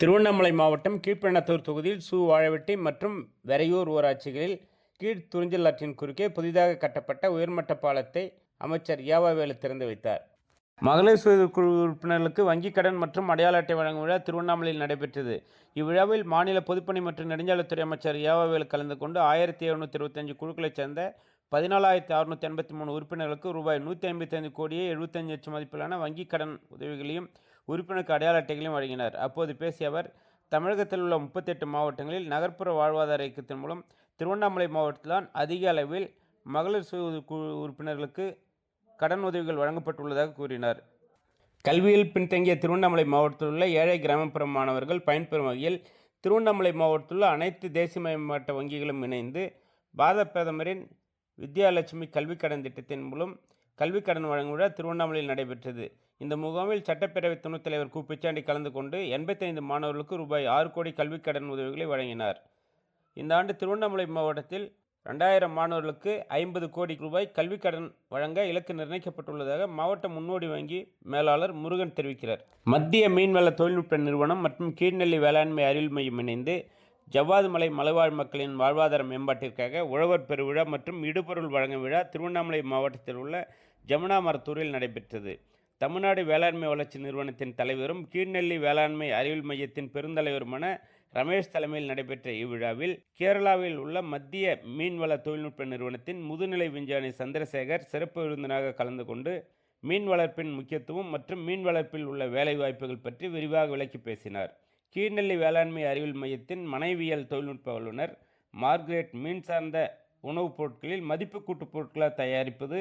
திருவண்ணாமலை மாவட்டம் கீழ்பெண்ணத்தூர் தொகுதியில் சு வாழவெட்டி மற்றும் வெறையூர் ஊராட்சிகளில் கீழ் துறிஞ்சல் ஆற்றின் குறுக்கே புதிதாக கட்டப்பட்ட உயர்மட்ட பாலத்தை அமைச்சர் யாவாவேலு திறந்து வைத்தார். மகளிர் சுய குழு உறுப்பினர்களுக்கு வங்கிக் கடன் மற்றும் அடையாள அட்டை வழங்கும் விழா திருவண்ணாமலையில் நடைபெற்றது. இவ்விழாவில் மாநில பொதுப்பணி மற்றும் நெடுஞ்சாலைத்துறை அமைச்சர் யாவாவேலு கலந்து கொண்டு ஆயிரத்தி எழுநூற்றி இருபத்தஞ்சு குழுக்களைச் சேர்ந்த பதினாலாயிரத்தி அறுநூற்றி எண்பத்தி மூணு உறுப்பினர்களுக்கு ரூபாய் நூற்றி ஐம்பத்தைந்து கோடியே எழுபத்தஞ்சு லட்சம் மதிப்பிலான வங்கிக் கடன் உதவிகளையும் உறுப்பினருக்கு அடையாள அட்டைகளையும் வழங்கினார். அப்போது பேசிய அவர் தமிழகத்தில் உள்ள முப்பத்தெட்டு மாவட்டங்களில் நகர்ப்புற வாழ்வாதார இயக்கத்தின் மூலம் திருவண்ணாமலை மாவட்டத்தில்தான் அதிக அளவில் மகளிர் சுய குழு உறுப்பினர்களுக்கு கடன் உதவிகள் வழங்கப்பட்டுள்ளதாக கூறினார். கல்வியில் பின்தங்கிய திருவண்ணாமலை மாவட்டத்தில் உள்ள ஏழை கிராமப்புற மாணவர்கள் பயன்பெறும் வகையில் திருவண்ணாமலை மாவட்டத்தில் உள்ள அனைத்து தேசியமயமாட்ட வங்கிகளும் இணைந்து பாரத பிரதமரின் வித்யாலட்சுமி கல்விக் கடன் திட்டத்தின் மூலம் கல்விக் கடன் வழங்கும் விழா திருவண்ணாமலையில் நடைபெற்றது. இந்த முகாமில் சட்டப்பேரவை துணைத் தலைவர் கு. பிச்சாண்டி கலந்து கொண்டு எண்பத்தைந்து மாணவர்களுக்கு ரூபாய் ஆறு கோடி கல்விக் கடன் உதவிகளை வழங்கினார். இந்த ஆண்டு திருவண்ணாமலை மாவட்டத்தில் ரெண்டாயிரம் மாணவர்களுக்கு ஐம்பது கோடி ரூபாய் கல்விக் கடன் வழங்க இலக்கு நிர்ணயிக்கப்பட்டுள்ளதாக மாவட்ட முன்னோடி வங்கி மேலாளர் முருகன் தெரிவிக்கிறார். மத்திய மீன்வள தொழில்நுட்ப நிறுவனம் மற்றும் கீழ்நெல்லி வேளாண்மை அறிவியல் மையம் இணைந்து ஜவ்வாது மலை மலைவாழ் மக்களின் வாழ்வாதார மேம்பாட்டிற்காக உழவர் பெருவிழா மற்றும் இடுபொருள் வழங்கும் விழா திருவண்ணாமலை மாவட்டத்தில் உள்ள ஜமுனா மரத்தூரில் நடைபெற்றது. தமிழ்நாடு வேளாண்மை வளர்ச்சி நிறுவனத்தின் தலைவரும் கீழ்நெல்லி வேளாண்மை அறிவியல் மையத்தின் பெருந்தலைவருமான ரமேஷ் தலைமையில் நடைபெற்ற இவ்விழாவில் கேரளாவில் உள்ள மத்திய மீன்வள தொழில்நுட்ப நிறுவனத்தின் முதுநிலை விஞ்ஞானி சந்திரசேகர் சிறப்பு விருந்தினராக கலந்து கொண்டு மீன் வளர்ப்பின் முக்கியத்துவம் மற்றும் மீன் வளர்ப்பில் உள்ள வேலைவாய்ப்புகள் பற்றி விரிவாக விளக்கி பேசினார். கீழ்நெல்லி வேளாண்மை அறிவியல் மையத்தின் மனைவியல் தொழில்நுட்ப வல்லுநர் மார்க்ரெட் மீன் சார்ந்த உணவுப் பொருட்களில் மதிப்பு கூட்டுப் பொருட்களாக தயாரிப்பது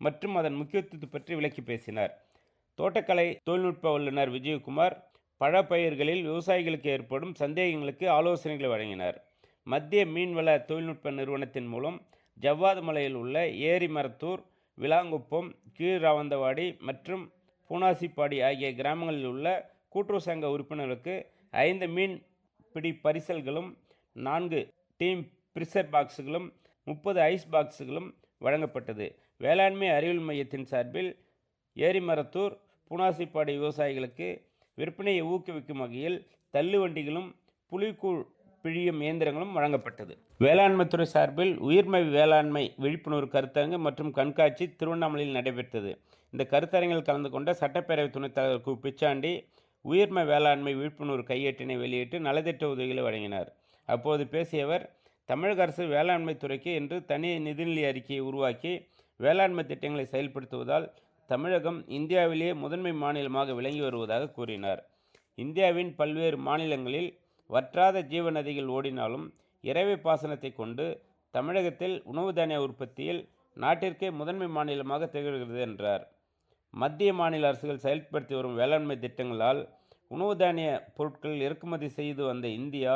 மற்றும் அதன் முக்கியத்துவத்தை பற்றி விளக்கி பேசினார். தோட்டக்கலை தொழில்நுட்ப வல்லுநர் விஜயகுமார் பழப்பயிர்களில் விவசாயிகளுக்கு ஏற்படும் சந்தேகங்களுக்கு ஆலோசனைகளை வழங்கினார். மத்திய மீன்வள தொழில்நுட்ப நிறுவனத்தின் மூலம் ஜவ்வாது மலையில் உள்ள ஏரிமரத்தூர் விலாங்குப்பம் கீழ்ராவந்தவாடி மற்றும் பூனாசிப்பாடி ஆகிய கிராமங்களில் உள்ள கூட்டுறவு சங்க உறுப்பினர்களுக்கு ஐந்து மீன் பிடி பரிசல்களும் நான்கு டீம் பிரிசர் பாக்ஸுகளும் முப்பது ஐஸ் பாக்ஸுகளும் வழங்கப்பட்டது. வேளாண்மை அறிவியல் மையத்தின் சார்பில் ஏரிமரத்தூர் பூனாசிப்பாடி விவசாயிகளுக்கு விற்பனையை ஊக்குவிக்கும் வகையில் தள்ளுவண்டிகளும் புலிக்கூழ் பிழியும் இயந்திரங்களும் வழங்கப்பட்டது. வேளாண்மைத்துறை சார்பில் உயிர்மை வேளாண்மை விழிப்புணர்வு கருத்தரங்கு மற்றும் கண்காட்சி திருவண்ணாமலையில் நடைபெற்றது. இந்த கருத்தரங்கில் கலந்து கொண்ட சட்டப்பேரவை துணைத் தலைவர் கு. பிச்சாண்டி உயிர்மை வேளாண்மை விழிப்புணர்வு கையேட்டினை வெளியிட்டு நலத்திட்ட உதவிகளை வழங்கினார். அப்போது பேசியவர் தமிழக அரசு வேளாண்மை துறைக்கு என்று தனி நிதிநிலை அறிக்கையை உருவாக்கி வேளாண்மை திட்டங்களை செயல்படுத்துவதால் தமிழகம் இந்தியாவிலேயே முதன்மை மாநிலமாக விளங்கி வருவதாக கூறினார். இந்தியாவின் பல்வேறு மாநிலங்களில் வற்றாத ஜீவ நதிகள் ஓடினாலும் இறைவை பாசனத்தை கொண்டு தமிழகத்தில் உணவு தானிய உற்பத்தியில் நாட்டிற்கே முதன்மை மாநிலமாக திகழ்கிறது என்றார். மத்திய மாநில அரசுகள் செயல்படுத்தி வரும் வேளாண்மை திட்டங்களால் உணவு தானிய பொருட்கள் இறக்குமதி செய்து வந்த இந்தியா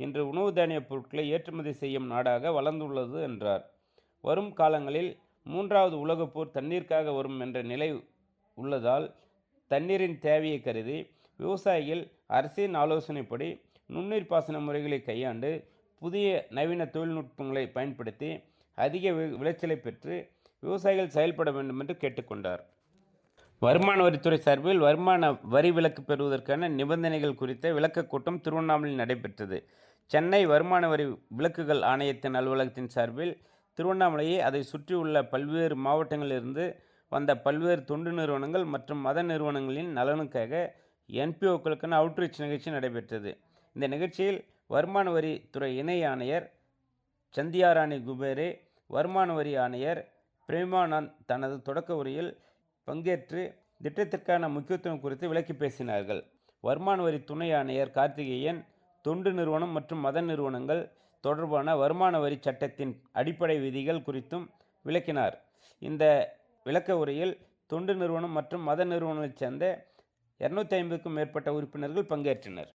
இன்று உணவு தானிய பொருட்களை ஏற்றுமதி செய்யும் நாடாக வளர்ந்துள்ளது என்றார். வரும் காலங்களில் மூன்றாவது உலகப்போர் தண்ணீருக்காக வரும் என்ற நிலை உள்ளதால் தண்ணீரின் தேவையை கருதி விவசாயிகள் அரசின் ஆலோசனைப்படி நுண்ணீர் பாசன முறைகளை கையாண்டு புதிய நவீன தொழில்நுட்பங்களை பயன்படுத்தி அதிக வி- விளைச்சலை பெற்று விவசாயிகள் செயல்பட வேண்டும் என்று கேட்டுக்கொண்டார். வருமான வரித்துறை சார்பில் வருமான வரி விலக்கு பெறுவதற்கான நிபந்தனைகள் குறித்த விளக்கக் கூட்டம் திருவண்ணாமலையில் நடைபெற்றது. சென்னை வருமான வரி விலக்குகள் ஆணையத்தின் அலுவலகத்தின் சார்பில் திருவண்ணாமலையை அதை சுற்றியுள்ள பல்வேறு மாவட்டங்களிலிருந்து வந்த பல்வேறு தொண்டு நிறுவனங்கள் மற்றும் மத நிறுவனங்களின் நலனுக்காக என்பிஓக்களுக்கான அவுட்ரீச் நிகழ்ச்சி நடைபெற்றது. இந்த நிகழ்ச்சியில் வருமான வரித்துறை இணை ஆணையர் சந்தியாராணி குபேரே வருமான வரி ஆணையர் பிரேமானந்த் தனது தொடக்க உரையில் பங்கேற்று திட்டத்திற்கான முக்கியத்துவம் குறித்து விளக்கி பேசினார்கள். வருமான வரி துணை ஆணையர் கார்த்திகேயன் தொண்டு நிறுவனம் மற்றும் மத நிறுவனங்கள் தொடர்பான வருமான வரி சட்டத்தின் அடிப்படை விதிகள் குறித்தும் விளக்கினார். இந்த விளக்க உரையில் தொண்டு நிறுவனம் மற்றும் மத நிறுவனங்களைச் சேர்ந்த இரநூத்தி ஐம்பதுக்கும் மேற்பட்ட உறுப்பினர்கள் பங்கேற்றனர்.